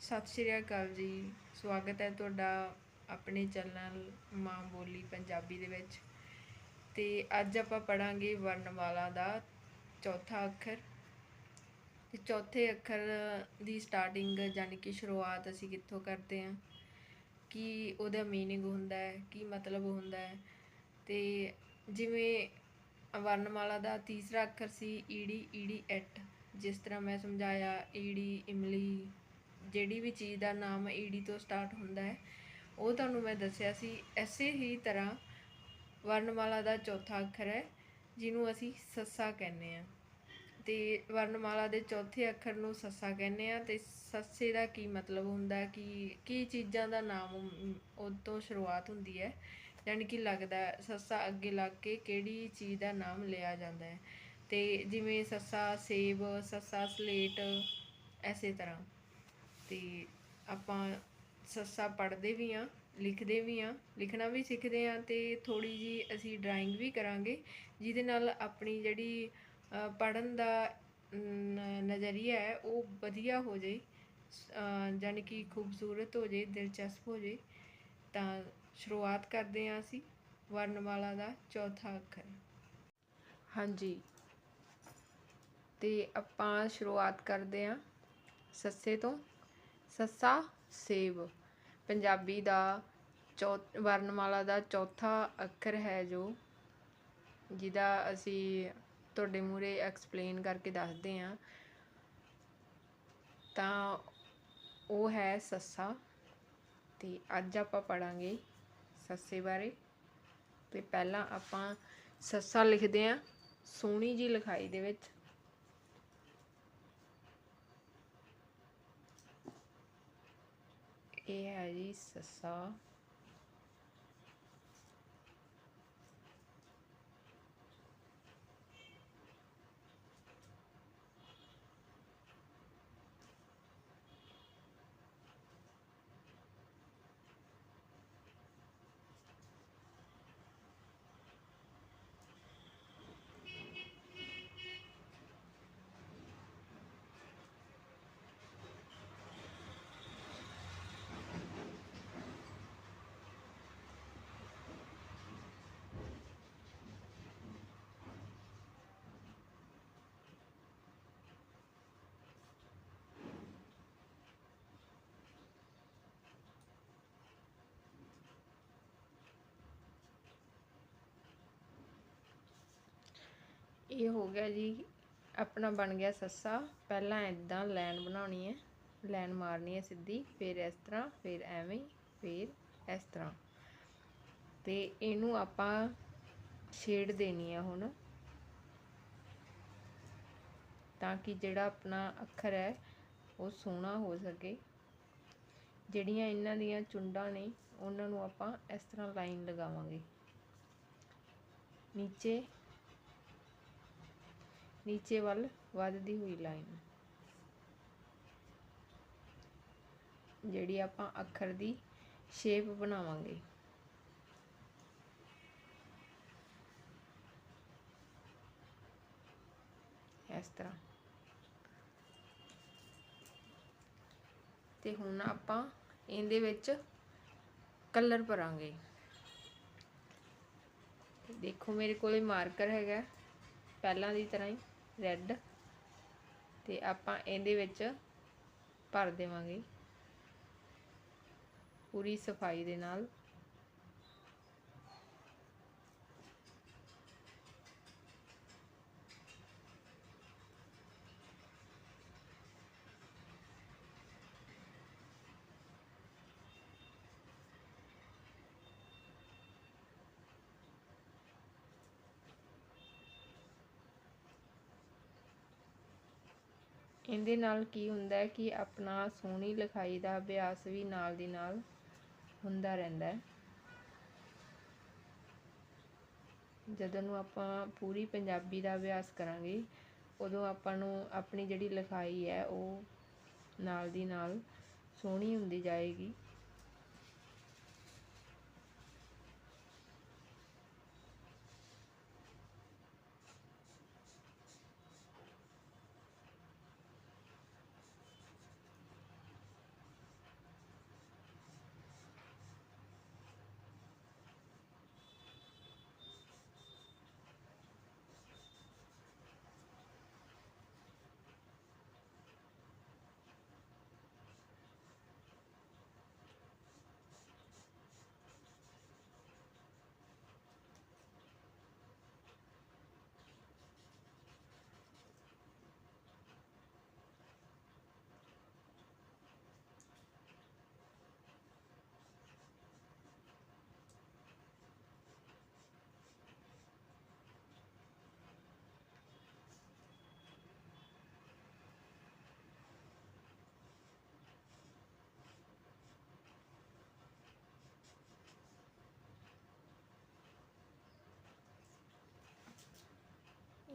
ਸਤਿ ਸ਼੍ਰੀ ਅਕਾਲ ਜੀ। ਸਵਾਗਤ ਹੈ ਤੁਹਾਡਾ ਆਪਣੇ ਚੈਨਲ ਮਾਂ ਬੋਲੀ ਪੰਜਾਬੀ ਦੇ ਵਿੱਚ। ਤੇ ਅੱਜ ਆਪਾਂ ਪੜਾਂਗੇ ਵਰਣਮਾਲਾ ਦਾ ਚੌਥਾ ਅੱਖਰ। ਤੇ ਚੌਥੇ ਅੱਖਰ ਦੀ ਸਟਾਰਟਿੰਗ ਯਾਨੀ ਕਿ ਸ਼ੁਰੂਆਤ ਅਸੀਂ ਕਿੱਥੋਂ ਕਰਦੇ ਹਾਂ? ਕੀ ਉਹਦਾ ਮੀਨਿੰਗ ਹੁੰਦਾ ਹੈ? ਕੀ ਮਤਲਬ ਹੁੰਦਾ ਹੈ? ਤੇ ਜਿਵੇਂ ਵਰਣਮਾਲਾ ਦਾ ਤੀਸਰਾ ਅੱਖਰ ਸੀ ਈੜੀ ਈੜੀ, ਐਟ। ਜਿਸ ਤਰ੍ਹਾਂ ਮੈਂ ਸਮਝਾਇਆ, ਈੜੀ, ਇਮਲੀ ਜਿਹੜੀ ਵੀ ਚੀਜ਼ ਦਾ ਨਾਮ ਈੜੀ ਤੋਂ ਸਟਾਰਟ ਹੁੰਦਾ ਹੈ, ਉਹ ਤੁਹਾਨੂੰ ਮੈਂ ਦੱਸਿਆ ਸੀ, ਐਸੇ ਹੀ ਤਰ੍ਹਾਂ ਵਰਣਮਾਲਾ ਦਾ ਚੌਥਾ ਅੱਖਰ ਹੈ, ਜਿਹਨੂੰ ਅਸੀਂ ਸੱਸਾ ਕਹਿੰਦੇ ਆ ਤੇ ਵਰਣਮਾਲਾ ਦੇ ਚੌਥੇ ਅੱਖਰ ਨੂੰ ਸੱਸਾ ਕਹਿੰਦੇ ਆ ਤੇ ਸੱਸੇ ਦਾ ਕੀ ਮਤਲਬ ਹੁੰਦਾ, ਕਿ ਕੀ ਚੀਜ਼ਾਂ ਦਾ ਨਾਮ ਉਹ ਤੋਂ ਸ਼ੁਰੂਆਤ ਹੁੰਦੀ ਹੈ, ਯਾਨੀ ਕਿ ਲੱਗਦਾ ਸੱਸਾ ਅੱਗੇ ਲੱਗ ਕੇ ਕਿਹੜੀ ਚੀਜ਼ ਦਾ ਨਾਮ ਲਿਆ ਜਾਂਦਾ ਹੈ। ਤੇ ਜਿਵੇਂ ਸੱਸਾ ਸੇਬ, ਸੱਸਾ ਸਲੇਟ, ਐਸੇ ਤਰ੍ਹਾਂ। ਤੇ ਆਪਾਂ ਸੱਸਾ ਪੜ੍ਹਦੇ ਵੀ ਹਾਂ, ਲਿਖਦੇ ਵੀ ਹਾਂ, ਲਿਖਣਾ ਵੀ ਸਿੱਖਦੇ ਹਾਂ ਅਤੇ ਥੋੜ੍ਹੀ ਜਿਹੀ ਅਸੀਂ ਡਰਾਇੰਗ ਵੀ ਕਰਾਂਗੇ, ਜਿਹਦੇ ਨਾਲ ਆਪਣੀ ਜਿਹੜੀ ਪੜ੍ਹਨ ਦਾ ਨਜ਼ਰੀਆ ਹੈ, ਉਹ ਵਧੀਆ ਹੋ ਜੇ ਯਾਨੀ ਕਿ ਖੂਬਸੂਰਤ ਹੋ ਜੇ ਦਿਲਚਸਪ ਹੋ ਜੇ ਤਾਂ ਸ਼ੁਰੂਆਤ ਕਰਦੇ ਹਾਂ ਅਸੀਂ ਵਰਣਮਾਲਾ ਦਾ ਚੌਥਾ ਅੱਖਰ। ਹਾਂਜੀ। ਤੇ ਆਪਾਂ ਸ਼ੁਰੂਆਤ ਕਰਦੇ ਹਾਂ ਸੱਸੇ ਤੋਂ। ਸੱਸਾ ਸੇਬ ਪੰਜਾਬੀ ਦਾ ਚੌ ਵਰਣਮਾਲਾ ਦਾ ਚੌਥਾ ਅੱਖਰ ਹੈ ਜੋ ਜਿਹਦਾ ਅਸੀਂ ਤੁਹਾਡੇ ਮੂਰੇ ਐਕਸਪਲੇਨ ਕਰਕੇ ਦੱਸਦੇ ਹਾਂ। ਤਾਂ ਉਹ ਹੈ ਸੱਸਾ। ਤੇ ਅੱਜ ਆਪਾਂ ਪੜਾਂਗੇ ਸੱਸੇ ਬਾਰੇ। ਤੇ ਪਹਿਲਾਂ ਆਪਾਂ ਸੱਸਾ ਲਿਖਦੇ ਹਾਂ। ਸੋਹਣੀ ਜੀ ਲਿਖਾਈ ਦੇ ਵਿੱਚ। ਇਹ ਹੈ ਜੀ ਇਹ ਹੋ ਗਿਆ ਜੀ, ਆਪਣਾ ਬਣ ਗਿਆ ਸੱਸਾ। ਪਹਿਲਾਂ ਇਦਾਂ ਲਾਈਨ ਬਣਾਉਣੀ ਹੈ, ਲਾਈਨ ਮਾਰਨੀ ਹੈ ਸਿੱਧੀ, ਫਿਰ ਇਸ ਤਰ੍ਹਾਂ, ਫਿਰ ਐਵੇਂ, ਫਿਰ ਇਸ ਤਰ੍ਹਾਂ। ਤੇ ਇਹਨੂੰ ਆਪਾਂ ਸ਼ੇਡ ਦੇਣੀ ਹੈ ਹੁਣ, ਤਾਂ ਕਿ ਜਿਹੜਾ ਆਪਣਾ ਅੱਖਰ ਹੈ, ਉਹ ਸੋਹਣਾ ਹੋ ਸਕੇ। ਜਿਹੜੀਆਂ ਇਹਨਾਂ ਦੀਆਂ ਚੁੰਡਾਂ ਨੇ, ਉਹਨਾਂ ਨੂੰ ਆਪਾਂ ਇਸ ਤਰ੍ਹਾਂ ਲਾਈਨ ਲਗਾਵਾਂਗੇ। ਨੀਚੇ ਨੀਚੇ ਵੱਲ ਵੱਧਦੀ ਹੋਈ ਲਾਈਨ। ਜਿਹੜੀ ਆਪਾਂ ਅੱਖਰ ਦੀ ਸ਼ੇਪ ਬਣਾਵਾਂਗੇ। ਇਸ ਤਰ੍ਹਾਂ। ਤੇ ਹੁਣ ਆਪਾਂ ਇਹਦੇ ਵਿੱਚ ਕਲਰ ਭਰਾਂਗੇ। ਦੇਖੋ ਮੇਰੇ ਕੋਲੇ ਮਾਰਕਰ ਹੈਗਾ, ਪਹਿਲਾਂ ਦੀ ਤਰ੍ਹਾਂ ਹੀ। ਰੈੱਡ ਤੇ ਆਪਾਂ ਇਹਦੇ ਵਿੱਚ ਭਰ ਦੇਵਾਂਗੇ ਪੂਰੀ ਸਫ਼ਾਈ ਦੇ ਨਾਲ। ਇਹਦੇ ਨਾਲ ਕੀ ਹੁੰਦਾ ਹੈ ਕਿ ਆਪਣਾ ਸੋਹਣੀ ਲਿਖਾਈ ਦਾ ਅਭਿਆਸ ਵੀ ਨਾਲ ਦੀ ਨਾਲ ਹੁੰਦਾ ਰਹਿੰਦਾ ਹੈ। ਜਦੋਂ ਨੂੰ ਆਪਾਂ ਪੂਰੀ ਪੰਜਾਬੀ ਦਾ ਅਭਿਆਸ ਕਰਾਂਗੇ, ਉਦੋਂ ਆਪਾਂ ਨੂੰ ਆਪਣੀ ਜਿਹੜੀ ਲਿਖਾਈ ਹੈ, ਉਹ ਨਾਲ ਦੀ ਨਾਲ ਸੋਹਣੀ ਹੁੰਦੀ ਜਾਏਗੀ।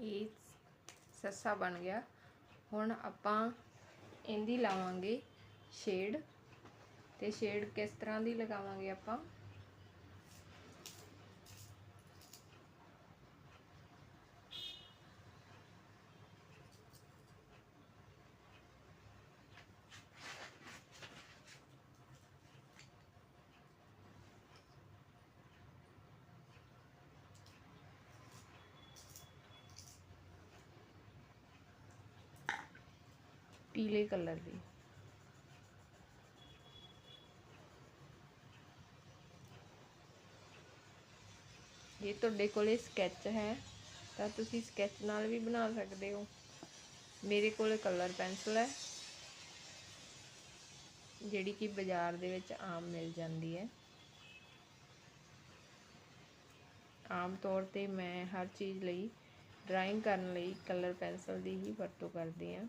ਇਹ ਸੱਸਾ ਬਣ ਗਿਆ। ਹੁਣ ਆਪਾਂ ਇਹਦੀ ਲਾਵਾਂਗੇ ਸ਼ੇਡ। ਤੇ ਸ਼ੇਡ ਕਿਸ ਤਰ੍ਹਾਂ ਦੀ ਲਗਾਵਾਂਗੇ ਆਪਾਂ? ਪੀਲੇ ਕਲਰ ਦੀ। ਜੇ ਤੁਹਾਡੇ ਕੋਲੇ ਸਕੈਚ ਹੈ, ਤਾਂ ਤੁਸੀਂ ਸਕੈਚ ਨਾਲ ਵੀ ਬਣਾ ਸਕਦੇ ਹੋ। ਮੇਰੇ ਕੋਲੇ ਕਲਰ ਪੈਨਸਲ ਹੈ, ਜਿਹੜੀ ਕਿ ਬਾਜ਼ਾਰ ਦੇ ਵਿੱਚ ਆਮ ਮਿਲ ਜਾਂਦੀ ਹੈ। ਆਮ ਤੌਰ ਤੇ ਮੈਂ ਹਰ ਚੀਜ਼ ਲਈ ਡਰਾਇੰਗ ਕਰਨ ਲਈ ਕਲਰ ਪੈਨਸਲ ਦੀ ਹੀ ਵਰਤੋਂ ਕਰਦੀ ਹਾਂ।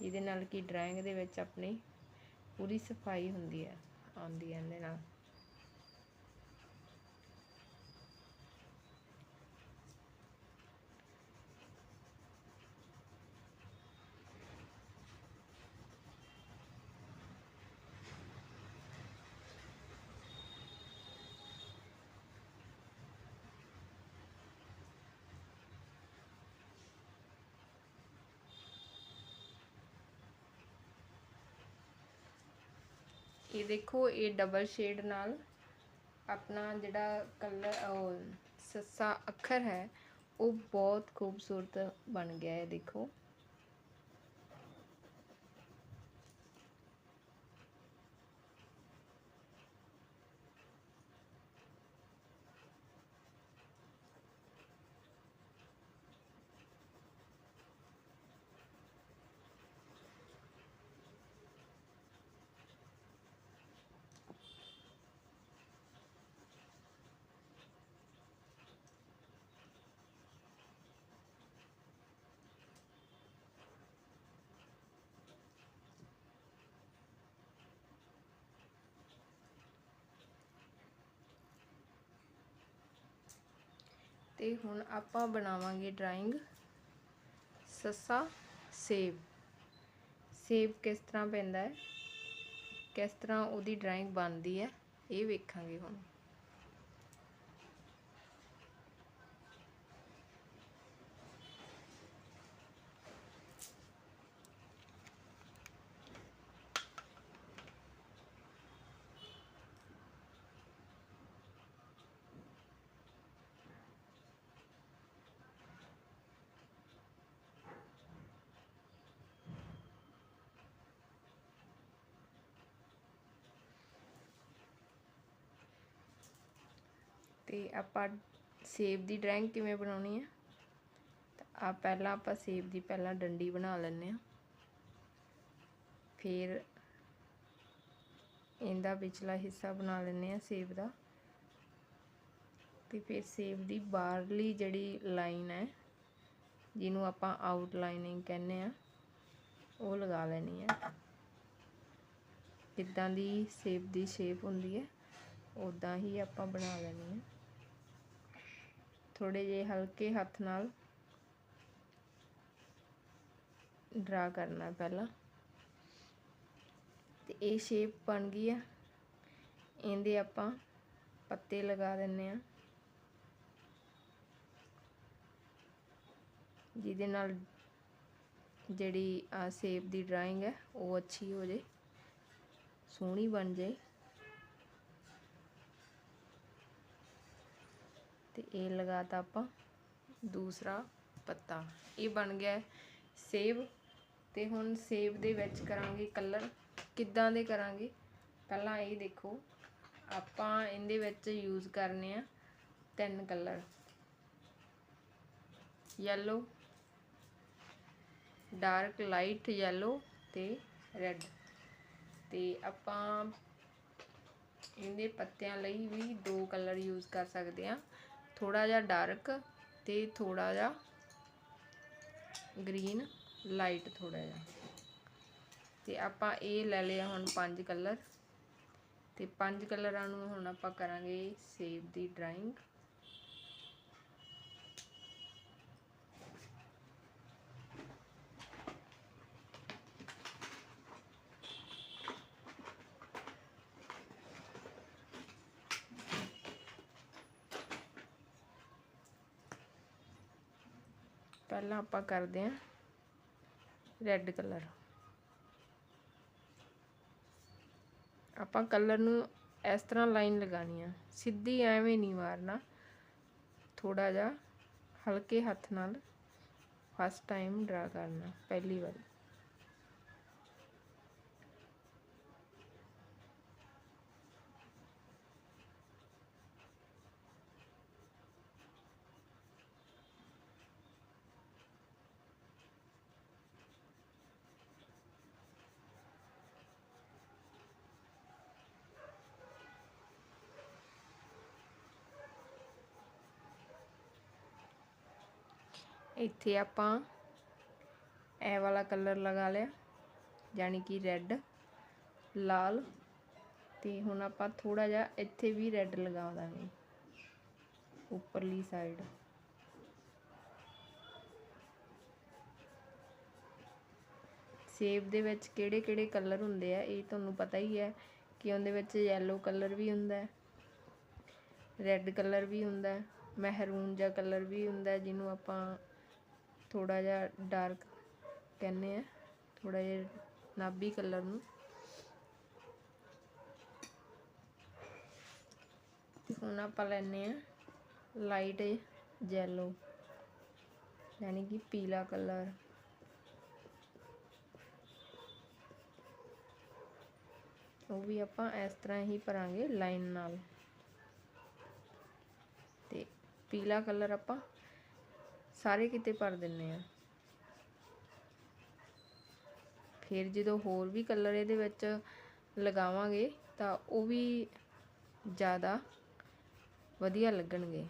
ਜਿਹਦੇ ਨਾਲ ਕਿ ਡਰਾਇੰਗ ਦੇ ਵਿੱਚ ਆਪਣੀ ਪੂਰੀ ਸਫ਼ਾਈ ਹੁੰਦੀ ਹੈ, ਆਉਂਦੀ ਹੈ ਇਹਦੇ ਨਾਲ। ਇਹ ਦੇਖੋ, ਇਹ ਡਬਲ ਸ਼ੇਡ ਨਾਲ ਆਪਣਾ ਜਿਹੜਾ ਕਲਰ ਉਹ ਸੱਸਾ ਅੱਖਰ ਹੈ, ਉਹ ਬਹੁਤ ਖੂਬਸੂਰਤ ਬਣ ਗਿਆ ਹੈ, ਦੇਖੋ। ਤੇ ਹੁਣ ਆਪਾਂ ਬਣਾਵਾਂਗੇ ਡਰਾਇੰਗ। ਸੱਸਾ ਸੇਬ। ਸੇਬ ਕਿਸ ਤਰ੍ਹਾਂ ਪੈਂਦਾ ਹੈ? ਕਿਸ ਤਰ੍ਹਾਂ ਉਹਦੀ ਡਰਾਇੰਗ ਬਣਦੀ ਹੈ? ਇਹ ਵੇਖਾਂਗੇ ਹੁਣ। ਤੇ ਆਪਾਂ ਸੇਬ ਦੀ ਡਰਾਇੰਗ ਕਿਵੇਂ ਬਣਾਉਣੀ ਹੈ ਤਾਂ ਆ ਪਹਿਲਾਂ ਆਪਾਂ ਸੇਬ ਦੀ ਪਹਿਲਾਂ ਡੰਡੀ ਬਣਾ ਲੈਂਦੇ ਆ ਫਿਰ ਇਹਦਾ ਵਿਚਲਾ ਹਿੱਸਾ ਬਣਾ ਲੈਂਦੇ ਆ ਸੇਬ ਦਾ। ਤੇ ਫਿਰ ਸੇਬ ਦੀ ਬਾਹਰਲੀ ਜਿਹੜੀ ਲਾਈਨ ਹੈ, ਜਿਹਨੂੰ ਆਪਾਂ ਆਊਟਲਾਈਨਿੰਗ ਕਹਿੰਦੇ ਆ ਉਹ ਲਗਾ ਲੈਣੀ ਹੈ। ਜਿੱਦਾਂ ਦੀ ਸੇਬ ਦੀ ਸ਼ੇਪ ਹੁੰਦੀ ਹੈ ਉਦਾਂ ਹੀ ਆਪਾਂ ਬਣਾ ਲੈਣੀ ਹੈ। ਥੋੜੇ ਜਿਹੇ ਹਲਕੇ ਹੱਥ ਨਾਲ ਡਰਾ ਕਰਨਾ ਪਹਿਲਾਂ। ਤੇ ਇਹ ਸ਼ੇਪ ਬਣ ਗਈ ਆ। ਇਹਦੇ ਆਪਾਂ ਪੱਤੇ ਲਗਾ ਦਿੰਨੇ ਆ। ਜਿਹਦੇ ਨਾਲ ਜਿਹੜੀ ਆ ਸੇਬ ਦੀ ਡਰਾਇੰਗ ਹੈ, ਉਹ ਅੱਛੀ ਹੋ ਜੇ ਸੋਹਣੀ ਬਣ ਜਾਏ। ਤੇ ਇਹ ਲਗਾਤਾ ਆਪਾਂ ਦੂਸਰਾ ਪੱਤਾ। ਇਹ ਬਣ ਗਿਆ ਸੇਬ। ਤੇ ਹੁਣ ਸੇਬ ਦੇ ਵਿੱਚ ਕਰਾਂਗੇ ਕਲਰ। ਕਿੱਦਾਂ ਦੇ ਕਰਾਂਗੇ? ਪਹਿਲਾਂ ਇਹ ਦੇਖੋ। ਆਪਾਂ ਇਹਦੇ ਵਿੱਚ ਯੂਜ਼ ਕਰਨੇ ਆ ਤਿੰਨ colour. Yellow dark light yellow ਤੇ ਰੈੱਡ ਤੇ ਆਪਾਂ ਇਹਦੇ ਪੱਤਿਆਂ ਲਈ ਵੀ ਦੋ ਕਲਰ ਯੂਜ਼ ਕਰ ਸਕਦੇ ਆ। ਥੋੜਾ ਜਿਹਾ ਡਾਰਕ ਤੇ ਥੋੜਾ ਜਿਹਾ ਗ੍ਰੀਨ, ਲਾਈਟ ਥੋੜਾ ਜਿਹਾ। ਤੇ ਆਪਾਂ ਇਹ ਲੈ ਲਿਆ ਹੁਣ ਪੰਜ ਕਲਰ। ਤੇ ਪੰਜ ਕਲਰਾਂ ਨੂੰ ਹੁਣ ਆਪਾਂ ਕਰਾਂਗੇ ਸੇਬ ਦੀ ਡਰਾਇੰਗ। ਪਹਿਲਾਂ ਆਪਾਂ ਕਰਦੇ ਹਾਂ ਰੈੱਡ ਕਲਰ ਆਪਾਂ ਕਲਰ ਨੂੰ ਇਸ ਤਰ੍ਹਾਂ ਲਾਈਨ ਲਗਾਣੀ ਆ। ਸਿੱਧੀ ਐਵੇਂ ਨਹੀਂ ਮਾਰਨਾ। ਥੋੜਾ ਜਿਹਾ ਹਲਕੇ ਹੱਥ ਨਾਲ ਫਸਟ ਟਾਈਮ ਡਰਾ ਕਰਨਾ, ਪਹਿਲੀ ਵਾਰ। ਇੱਥੇ ਆਪਾਂ ਇਹ ਵਾਲਾ ਕਲਰ ਲਗਾ ਲਿਆ ਯਾਨੀ ਕਿ ਰੈੱਡ ਲਾਲ ਤੇ ਹੁਣ ਆਪਾਂ ਥੋੜਾ ਜਿਹਾ ਇੱਥੇ ਵੀ ਰੈੱਡ ਲਗਾ ਦਾਂਗੇ, ਉੱਪਰਲੀ ਸਾਈਡ ਸੇਬ ਦੇ ਵਿੱਚ ਕਿਹੜੇ ਕਿਹੜੇ ਕਲਰ ਹੁੰਦੇ ਆ, ਇਹ ਤੁਹਾਨੂੰ ਪਤਾ ਹੀ ਹੈ ਕਿ ਉਹਦੇ ਵਿੱਚ ਯੈਲੋ ਕਲਰ ਵੀ ਹੁੰਦਾ ਹੈ ਰੈੱਡ ਕਲਰ ਵੀ ਹੁੰਦਾ ਹੈ ਮਹਿਰੂਨ ਜਿਹਾ ਕਲਰ ਵੀ ਹੁੰਦਾ ਜਿਹਨੂੰ ਆਪਾਂ ਥੋੜਾ ਜਿਹਾ ਡਾਰਕ ਕਹਿੰਦੇ ਆ ਥੋੜਾ ਜਿਹਾ ਨਾਭੀ ਕਲਰ ਨੂੰ। ਹੁਣ ਆਪਾਂ ਲੈਨੇ ਆ ਲਾਈਟ ਜੈਲੋ ਯਾਨੀ ਕਿ ਪੀਲਾ ਕਲਰ ਉਹ ਵੀ ਆਪਾਂ ਇਸ ਤਰ੍ਹਾਂ ਹੀ ਭਰਾਂਗੇ ਲਾਈਨ ਨਾਲ। ਤੇ ਪੀਲਾ ਕਲਰ ਆਪਾਂ ਸਾਰੇ ਕਿਤੇ ਭਰ ਦਿੰਨੇ ਆ। ਫਿਰ ਜਦੋਂ ਹੋਰ ਵੀ ਕਲਰ ਇਹਦੇ ਵਿੱਚ ਲਗਾਵਾਂਗੇ ਤਾਂ ਉਹ ਵੀ ਜ਼ਿਆਦਾ ਵਧੀਆ ਲੱਗਣਗੇ।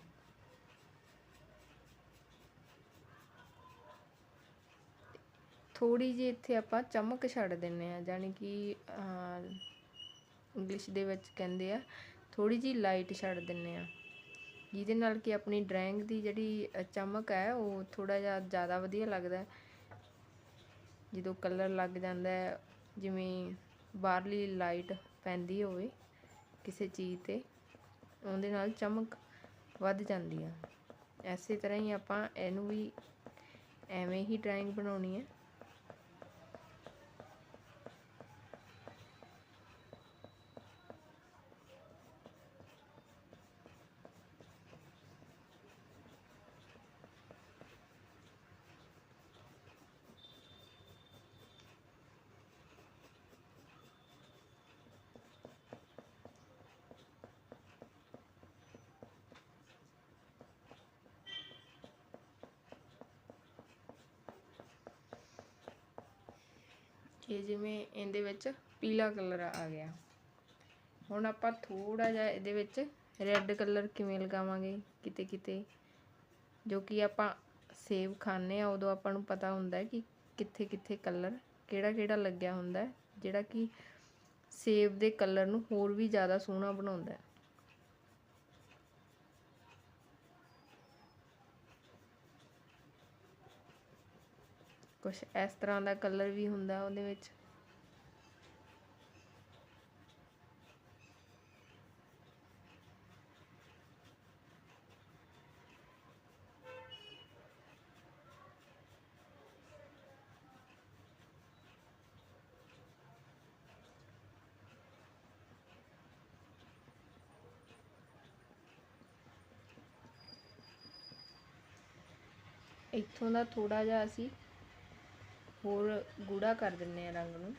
ਥੋੜੀ ਜਿਹੀ ਇੱਥੇ ਆਪਾਂ ਚਮਕ ਛੱਡ ਦਿੰਨੇ ਆ ਯਾਨੀ ਕਿ ਇੰਗਲਿਸ਼ ਦੇ ਵਿੱਚ ਕਹਿੰਦੇ ਆ ਥੋੜੀ ਜਿਹੀ ਲਾਈਟ ਛੱਡ ਦਿੰਨੇ ਆ। ਜਿਹਦੇ ਨਾਲ ਕਿ ਆਪਣੀ ਡਰਾਇੰਗ ਦੀ ਜਿਹੜੀ ਚਮਕ ਹੈ, ਉਹ ਥੋੜਾ ਜਿਹਾ ਜ਼ਿਆਦਾ ਵਧੀਆ ਲੱਗਦਾ ਜਦੋਂ ਕਲਰ ਲੱਗ ਜਾਂਦਾ ਜਿਵੇਂ ਬਾਹਰਲੀ ਲਾਈਟ ਪੈਂਦੀ ਹੋਵੇ ਕਿਸੇ ਚੀਜ਼ ਤੇ, ਉਹਦੇ ਨਾਲ ਚਮਕ ਵੱਧ ਜਾਂਦੀ ਆ। ਐਸੇ ਤਰ੍ਹਾਂ ਹੀ ਆਪਾਂ ਇਹਨੂੰ ਵੀ ਐਵੇਂ ਹੀ ਡਰਾਇੰਗ ਬਣਾਉਣੀ ਹੈ। ਇਹ ਜਿਵੇਂ ਇਹਦੇ ਵਿੱਚ ਪੀਲਾ ਕਲਰ ਆ ਗਿਆ। ਹੁਣ ਆਪਾਂ ਥੋੜਾ ਜਿਹਾ ਇਹਦੇ ਵਿੱਚ ਰੈੱਡ ਕਲਰ ਕਿਵੇਂ ਲਗਾਵਾਂਗੇ ਕਿਤੇ ਕਿਤੇ, ਜੋ ਕਿ ਆਪਾਂ ਸੇਬ ਖਾਣੇ ਆ ਉਦੋਂ ਆਪਾਂ ਨੂੰ ਪਤਾ ਹੁੰਦਾ ਕਿ ਕਿੱਥੇ ਕਿੱਥੇ ਕਲਰ ਕਿਹੜਾ ਕਿਹੜਾ ਲੱਗਿਆ ਹੁੰਦਾ, ਜਿਹੜਾ ਕਿ ਸੇਬ ਦੇ ਕਲਰ ਨੂੰ ਹੋਰ ਵੀ ਜ਼ਿਆਦਾ ਸੋਹਣਾ ਬਣਾਉਂਦਾ ਹੈ। ਕੁਝ ਇਸ ਤਰ੍ਹਾਂ ਦਾ ਕਲਰ ਵੀ ਹੁੰਦਾ ਉਹਦੇ ਵਿੱਚ। ਇੱਥੋਂ ਦਾ ਥੋੜਾ ਜਿਹਾ ਅਸੀਂ ਹੋਰ ਗੂੜਾ ਕਰ ਦਿੰਦੇ ਹਾਂ ਰੰਗ ਨੂੰ।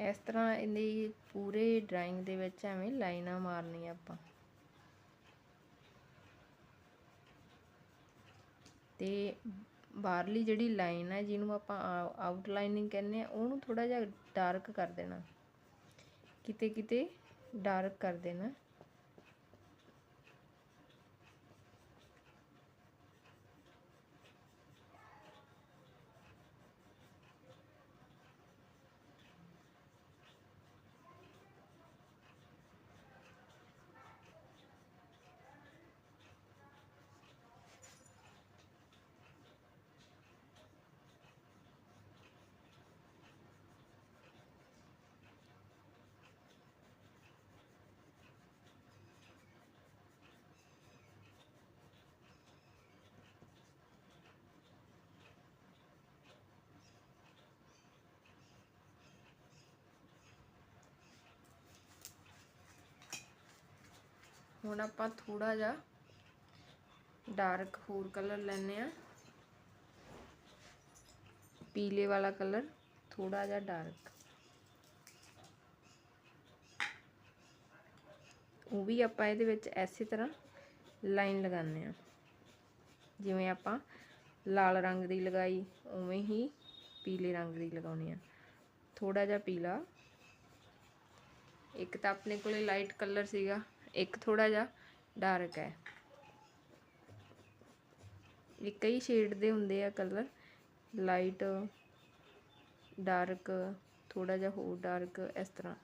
ਇਸ ਤਰ੍ਹਾਂ ਇਹਦੀ ਪੂਰੇ ਡਰਾਇੰਗ ਦੇ ਵਿੱਚ ਐਵੇਂ ਲਾਈਨਾਂ ਮਾਰਨੀਆਂ ਆਪਾਂ। ਤੇ ਬਾਹਰਲੀ ਜਿਹੜੀ ਲਾਈਨ ਹੈ ਜਿਹਨੂੰ ਆਪਾਂ ਆਊਟਲਾਈਨਿੰਗ ਕਹਿੰਦੇ ਆ, ਉਹਨੂੰ ਥੋੜਾ ਜਿਹਾ ਡਾਰਕ ਕਰ ਦੇਣਾ। ਕਿਤੇ ਕਿਤੇ ਡਾਰਕ ਕਰ ਦੇਣਾ। ਹੁਣ ਆਪਾਂ ਥੋੜਾ ਜਿਹਾ ਡਾਰਕ ਹੋਰ ਕਲਰ ਲੈਣੇ ਆ ਪੀਲੇ ਵਾਲਾ ਕਲਰ ਥੋੜਾ ਜਿਹਾ ਡਾਰਕ ਉਹ ਵੀ ਆਪਾਂ ਇਹਦੇ ਵਿੱਚ ਐਸੀ ਤਰ੍ਹਾਂ ਲਾਈਨ ਲਗਾਉਂਦੇ ਆ ਜਿਵੇਂ ਆਪਾਂ ਲਾਲ ਰੰਗ ਦੀ ਲਗਾਈ, ਉਵੇਂ ਹੀ ਪੀਲੇ ਰੰਗ ਦੀ ਲਗਾਉਣੀ ਆ। ਥੋੜਾ ਜਿਹਾ ਪੀਲਾ। ਇੱਕ ਤਾਂ ਆਪਣੇ ਕੋਲੇ ਲਾਈਟ ਕਲਰ ਸੀਗਾ। ਇੱਕ ਥੋੜਾ ਜਿਹਾ ਡਾਰਕ ਹੈ। ਇਹ ਕਈ ਸ਼ੇਡ ਦੇ ਹੁੰਦੇ ਆ ਕਲਰ ਲਾਈਟ ਡਾਰਕ ਥੋੜਾ ਜਿਹਾ ਹੋਰ ਡਾਰਕ ਇਸ ਤਰ੍ਹਾਂ।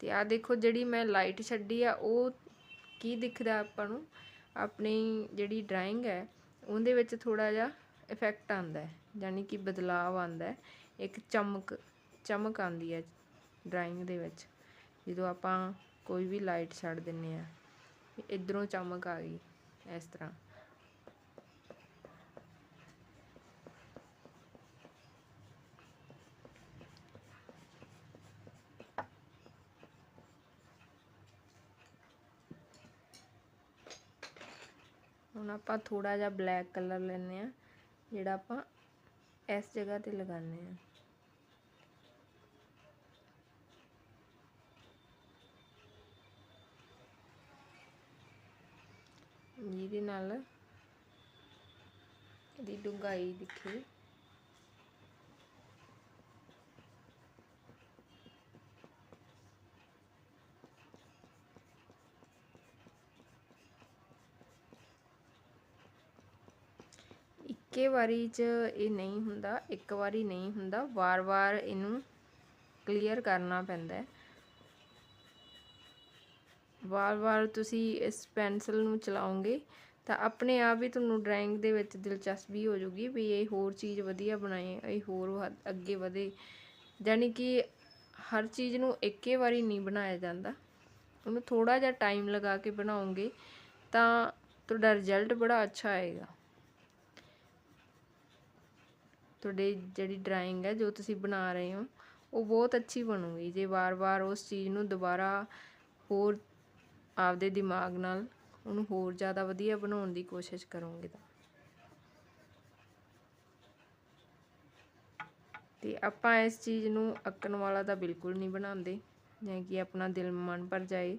ਤੇ ਆ ਦੇਖੋ ਜਿਹੜੀ ਮੈਂ ਲਾਈਟ ਛੱਡੀ ਆ, ਉਹ ਕੀ ਦਿਖਦਾ ਆਪਾਂ ਨੂੰ? ਆਪਣੀ ਜਿਹੜੀ ਡਰਾਇੰਗ ਹੈ, ਉਹਦੇ ਵਿੱਚ ਥੋੜਾ ਜਿਹਾ ਇਫੈਕਟ ਆਂਦਾ ਹੈ। ਯਾਨੀ ਕਿ ਬਦਲਾਵ ਆਂਦਾ ਹੈ। ਇੱਕ ਚਮਕ ਚਮਕ ਆਂਦੀ ਹੈ। ਡਰਾਇੰਗ ਦੇ ਵਿੱਚ, ਜਦੋਂ ਆਪਾਂ ਕੋਈ ਵੀ ਲਾਈਟ ਛੱਡ ਦਿੰਨੇ ਆ ਇਧਰੋਂ ਚਮਕ ਆ ਗਈ, ਇਸ ਤਰ੍ਹਾਂ। ਹੁਣ ਆਪਾਂ ਥੋੜਾ ਜਿਹਾ ਬਲੈਕ ਕਲਰ ਲੈਣੇ ਆ ਜਿਹੜਾ ਆਪਾਂ ਇਸ ਜਗ੍ਹਾ ਤੇ ਲਗਾਉਂਦੇ ਆ ਜਿਹਦੇ ਨਾਲ। ਇਹਦੀ ਡੂੰਘਾਈ ਦਿਖੇ। ਇੱਕੇ ਵਾਰੀ 'ਚ ਇਹ ਨਹੀਂ ਹੁੰਦਾ, ਇੱਕ ਵਾਰੀ ਨਹੀਂ ਹੁੰਦਾ। ਵਾਰ-ਵਾਰ ਇਹਨੂੰ ਕਲੀਅਰ ਕਰਨਾ ਪੈਂਦਾ ਹੈ। ਵਾਰ-ਵਾਰ ਤੁਸੀਂ ਇਸ ਪੈਨਸਲ ਨੂੰ ਚਲਾਓਗੇ, ਤਾਂ ਆਪਣੇ ਆਪ ਹੀ ਤੁਹਾਨੂੰ ਡਰਾਇੰਗ ਦੇ ਵਿੱਚ ਦਿਲਚਸਪੀ ਹੋ ਜਾਊਗੀ ਵੀ ਇਹ ਹੋਰ ਚੀਜ਼ ਵਧੀਆ ਬਣਾਏ, ਇਹ ਹੋਰ ਅੱਗੇ ਵਧੇ। ਯਾਨੀ ਕਿ ਹਰ ਚੀਜ਼ ਨੂੰ ਇੱਕੇ ਵਾਰੀ ਨਹੀਂ ਬਣਾਇਆ ਜਾਂਦਾ। ਉਹਨੂੰ ਥੋੜਾ ਜਿਹਾ ਟਾਈਮ ਲਗਾ ਕੇ ਬਣਾਓਗੇ, ਤਾਂ ਤੁਹਾਡਾ ਰਿਜ਼ਲਟ ਬੜਾ ਅੱਛਾ ਆਏਗਾ। ਤੁਹਾਡੀ ਜਿਹੜੀ ਡਰਾਇੰਗ ਹੈ, ਜੋ ਤੁਸੀਂ ਬਣਾ ਰਹੇ ਹੋ, ਉਹ ਬਹੁਤ ਅੱਛੀ ਬਣੂਗੀ। ਜੇ ਵਾਰ-ਵਾਰ ਉਸ ਚੀਜ਼ ਨੂੰ ਦੁਬਾਰਾ ਹੋਰ ਆਪਦੇ ਦਿਮਾਗ ਨਾਲ ਉਹਨੂੰ ਹੋਰ ਜ਼ਿਆਦਾ ਵਧੀਆ ਬਣਾਉਣ ਦੀ ਕੋਸ਼ਿਸ਼ ਕਰੋਗੇ ਤਾਂ। ਤੇ ਆਪਾਂ ਇਸ ਚੀਜ਼ ਨੂੰ ਅੱਕਣ ਵਾਲਾ ਤਾਂ ਬਿਲਕੁਲ ਨਹੀਂ ਬਣਾਉਂਦੇ ਜਾਂ ਕਿ ਆਪਣਾ ਦਿਲ ਮਨ ਭਰ ਜਾਏ।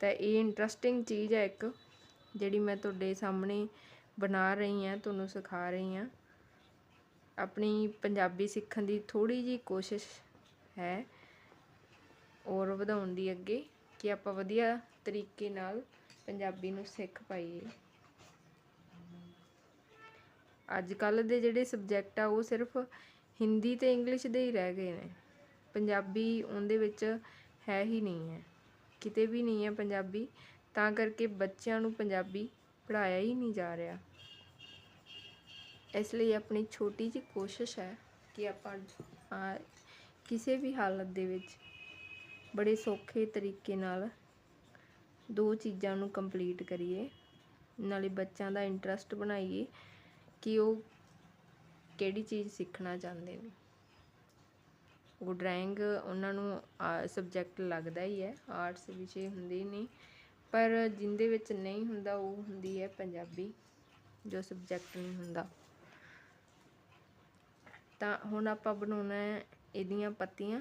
ਤਾਂ ਇਹ ਇੰਟਰਸਟਿੰਗ ਚੀਜ਼ ਹੈ ਇੱਕ, ਜਿਹੜੀ ਮੈਂ ਤੁਹਾਡੇ ਸਾਹਮਣੇ ਬਣਾ ਰਹੀ ਹਾਂ, ਤੁਹਾਨੂੰ ਸਿਖਾ ਰਹੀ ਹਾਂ। ਆਪਣੀ ਪੰਜਾਬੀ ਸਿੱਖਣ ਦੀ ਥੋੜੀ ਜੀ ਕੋਸ਼ਿਸ਼ ਹੈ, ਔਰ ਵਧਾਉਣ ਦੀ ਅੱਗੇ। ਕਿ ਆਪਾਂ ਵਧੀਆ ਤਰੀਕੇ ਨਾਲ ਪੰਜਾਬੀ ਨੂੰ ਸਿੱਖ ਪਾਈਏ। ਅੱਜ ਕੱਲ ਦੇ ਜਿਹੜੇ ਸਬਜੈਕਟ ਆ, ਉਹ ਸਿਰਫ ਹਿੰਦੀ ਤੇ ਇੰਗਲਿਸ਼ ਦੇ ਹੀ ਰਹਿ ਗਏ ਨੇ। ਪੰਜਾਬੀ ਉਹਦੇ ਵਿੱਚ ਹੈ ਹੀ ਨਹੀਂ ਹੈ। ਕਿਤੇ ਵੀ ਨਹੀਂ ਹੈ ਪੰਜਾਬੀ, ਤਾਂ ਕਰਕੇ ਬੱਚਿਆਂ ਨੂੰ ਪੰਜਾਬੀ ਪੜਾਇਆ ਹੀ ਨਹੀਂ ਜਾ ਰਿਹਾ। ਇਸ ਲਈ ਆਪਣੀ ਛੋਟੀ ਜਿਹੀ ਕੋਸ਼ਿਸ਼ ਹੈ ਕਿ ਆਪਾਂ ਕਿਸੇ ਵੀ ਹਾਲਤ ਦੇ ਵਿੱਚ ਬੜੇ ਸੌਖੇ ਤਰੀਕੇ ਨਾਲ ਦੋ ਚੀਜ਼ਾਂ ਨੂੰ ਕੰਪਲੀਟ ਕਰੀਏ। ਨਾਲੇ ਬੱਚਿਆਂ ਦਾ ਇੰਟਰਸਟ ਬਣਾਈਏ ਕਿ ਉਹ ਕਿਹੜੀ ਚੀਜ਼ ਸਿੱਖਣਾ ਚਾਹੁੰਦੇ ਨੇ। ਉਹ ਡਰਾਇੰਗ ਉਹਨਾਂ ਨੂੰ ਸਬਜੈਕਟ ਲੱਗਦਾ ਹੀ ਹੈ ਆਰਟਸ ਵਿਸ਼ੇ ਹੁੰਦੇ ਨਹੀਂ। ਪਰ ਜਿੰਦੇ ਵਿੱਚ ਨਹੀਂ ਹੁੰਦਾ ਉਹ ਹੁੰਦੀ ਹੈ ਪੰਜਾਬੀ, ਜੋ ਸਬਜੈਕਟ ਨਹੀਂ ਹੁੰਦਾ। ਤਾਂ ਹੁਣ ਆਪਾਂ ਬਣਾਉਣਾ ਹੈ ਇਹਦੀਆਂ ਪੱਤੀਆਂ।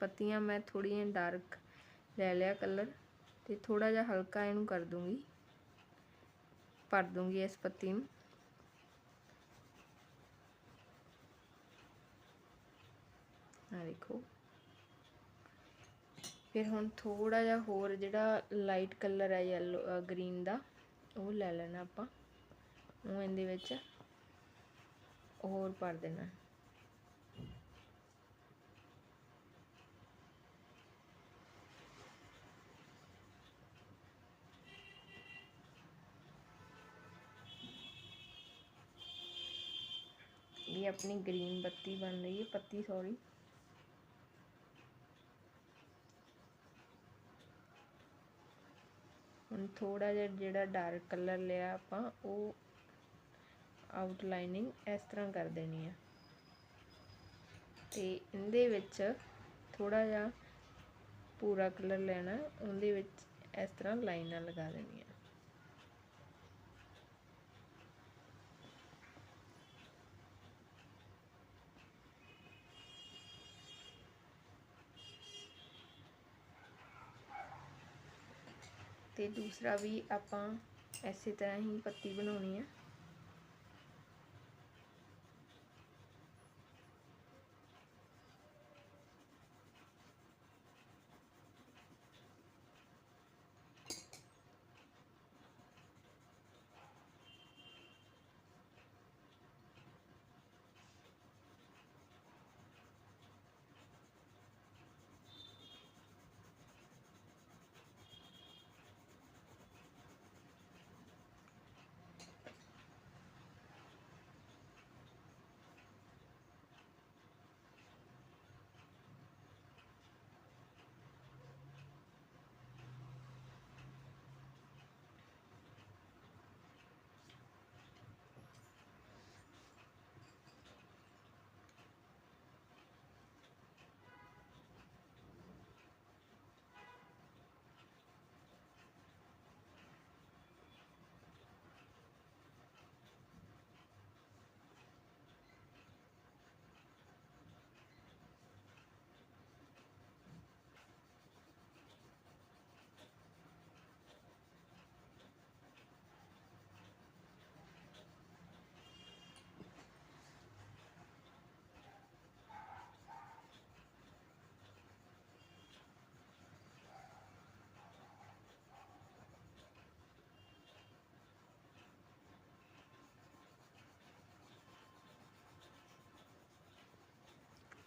ਪੱਤੀਆਂ ਮੈਂ ਥੋੜੀਆਂ ਡਾਰਕ ਲੈ ਲਿਆ ਕਲਰ ਤੇ ਥੋੜਾ ਜਿਹਾ ਹਲਕਾ ਇਹਨੂੰ ਕਰ ਦੂੰਗੀ, ਭਰ ਦੂੰਗੀ ਇਸ ਪੱਤੀ ਨੂੰ। ਆ ਦੇਖੋ। ਫਿਰ ਹੁਣ ਥੋੜਾ ਜਿਹਾ ਹੋਰ ਜਿਹੜਾ ਲਾਈਟ ਕਲਰ ਹੈ ਯੈਲੋ ਗ੍ਰੀਨ ਦਾ, ਉਹ ਲੈ ਲੈਣਾ ਆਪਾਂ। ਉਹ ਇਹਦੇ ਵਿੱਚ ਹੋਰ ਭਰ ਦੇਣਾ। ये अपनी ग्रीन बत्ती बन रही है पत्ती सॉरी ਹੁਣ ਥੋੜਾ ਜਿਹਾ ਜਿਹੜਾ ਡਾਰਕ ਕਲਰ ਲਿਆ ਆਪਾਂ ਉਹ ਆਊਟਲਾਈਨਿੰਗ ਇਸ ਤਰ੍ਹਾਂ ਕਰ ਦੇਣੀ ਹੈ ਤੇ ਇਹਦੇ ਵਿੱਚ ਥੋੜਾ ਜਿਹਾ ਪੂਰਾ ਕਲਰ ਲੈਣਾ ਉਹਦੇ ਵਿੱਚ ਇਸ ਤਰ੍ਹਾਂ ਲਾਈਨਾਂ ਲਗਾ ਦੇਣੀਆਂ ਤੇ ਦੂਸਰਾ ਵੀ ਆਪਾਂ ਇਸੇ ਤਰ੍ਹਾਂ ਹੀ ਪੱਤੀ ਬਣਾਉਣੀ ਆ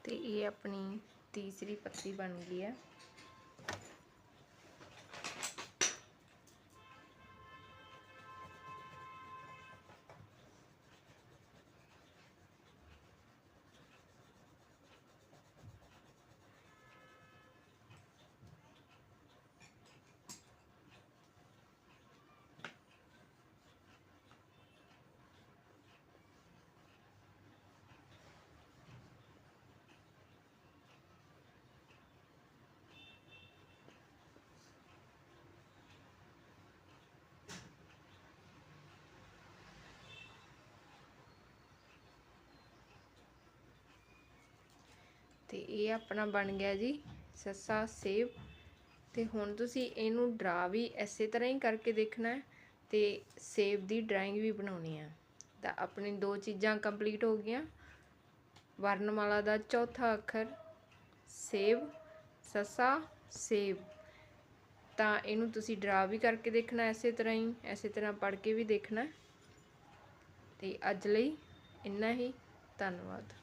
ਤੇ ਇਹ ਆਪਣੀ ਤੀਸਰੀ ਪੱਤੀ ਬਣ ਗਈ ਹੈ। ਤੇ ਇਹ ਆਪਣਾ ਬਣ ਗਿਆ ਜੀ ਸੱਸਾ ਸੇਬ। ਤੇ ਹੁਣ ਤੁਸੀਂ ਇਹਨੂੰ ਡਰਾ ਵੀ ਇਸੇ ਤਰ੍ਹਾਂ ਹੀ ਕਰਕੇ ਦੇਖਣਾ ਹੈ ਤੇ ਸੇਬ ਦੀ ਡਰਾਇੰਗ ਵੀ ਬਣਾਉਣੀ ਹੈ। ਤਾਂ ਆਪਣੀ ਦੋ ਚੀਜ਼ਾਂ ਕੰਪਲੀਟ ਹੋ ਗਈਆਂ। ਵਰਣਮਾਲਾ ਦਾ ਚੌਥਾ ਅੱਖਰ ਸੇਬ, ਸੱਸਾ ਸੇਬ। ਤਾਂ ਇਹਨੂੰ ਤੁਸੀਂ ਡਰਾ ਵੀ ਕਰਕੇ ਦੇਖਣਾ ਇਸੇ ਤਰ੍ਹਾਂ ਹੀ ਇਸੇ ਤਰ੍ਹਾਂ ਪੜ੍ਹ ਕੇ ਵੀ ਦੇਖਣਾ। ਤੇ ਅੱਜ ਲਈ ਇੰਨਾ ਹੀ। ਧੰਨਵਾਦ।